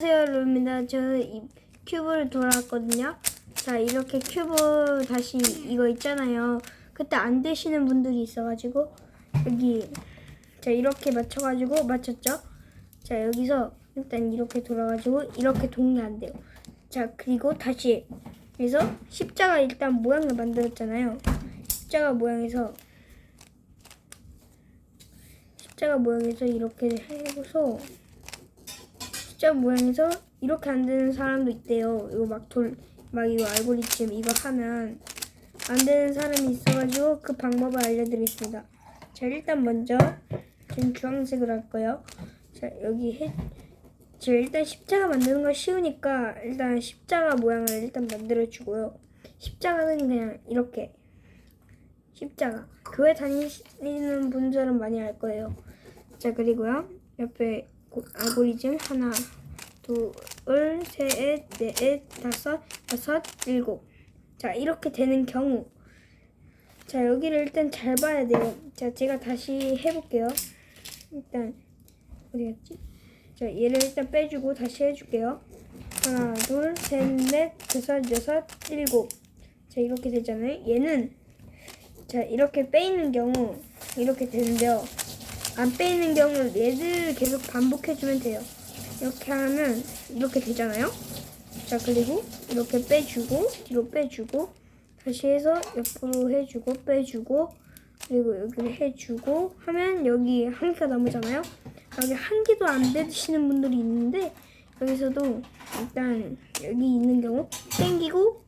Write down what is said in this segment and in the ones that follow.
안녕하세요 루입니다. 저는 이 큐브를 돌아왔거든요. 자 이렇게 큐브 다시 이거 있잖아요. 그때 안 되시는 분들이 있어가지고 여기 자 이렇게 맞춰가지고 맞췄죠. 자 여기서 일단 이렇게 돌아가지고 이렇게 동이 안 돼요. 자 그리고 다시 그래서 십자가 일단 모양을 만들었잖아요. 십자가 모양에서 십자가 모양에서 이렇게 해서 십자 모양에서 이렇게 안 되는 사람도 있대요. 이거 막 돌, 막 이거 알고리즘 이거 하면 안 되는 사람이 있어가지고 그 방법을 알려드리겠습니다. 자, 일단 먼저 지금 주황색으로 할 거예요. 자, 여기 해, 제가 일단 십자가 만드는 거 쉬우니까 일단 십자가 모양을 일단 만들어주고요. 십자가는 그냥 이렇게 십자가 교회 다니시는 분들은 많이 알 거예요. 자, 그리고요. 옆에 고- 알고리즘 하나, 둘, 셋, 넷, 다섯, 여섯, 일곱. 자, 이렇게 되는 경우. 자, 여기를 일단 잘 봐야 돼요. 자, 제가 다시 해볼게요. 일단, 어디 갔지? 자, 얘를 일단 빼주고 다시 해줄게요. 하나, 둘, 셋, 넷, 다섯, 여섯, 일곱. 자, 이렇게 되잖아요. 얘는, 자, 이렇게 빼있는 경우, 이렇게 되는데요. 안 빼있는 경우 얘들을 계속 반복해주면 돼요. 이렇게 하면 이렇게 되잖아요. 자 그리고 이렇게 빼주고 뒤로 빼주고 다시 해서 옆으로 해주고 빼주고 그리고 여기를 해주고 하면 여기 한 개가 남으잖아요. 여기 한 개도 안 되시는 분들이 있는데 여기서도 일단 여기 있는 경우 땡기고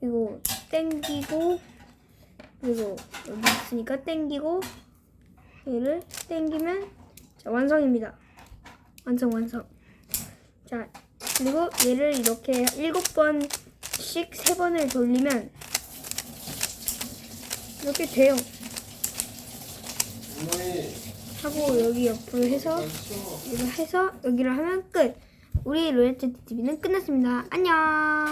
그리고 땡기고 그리고 여기 있으니까 땡기고 얘를 땡기면 자, 완성입니다. 완성 완성. 자 그리고 얘를 이렇게 일곱 번씩 세 번을 돌리면 이렇게 돼요. 하고 여기 옆으로 해서 이거 해서 여기를 하면 끝. 우리 로얄티 TV는 끝났습니다. 안녕.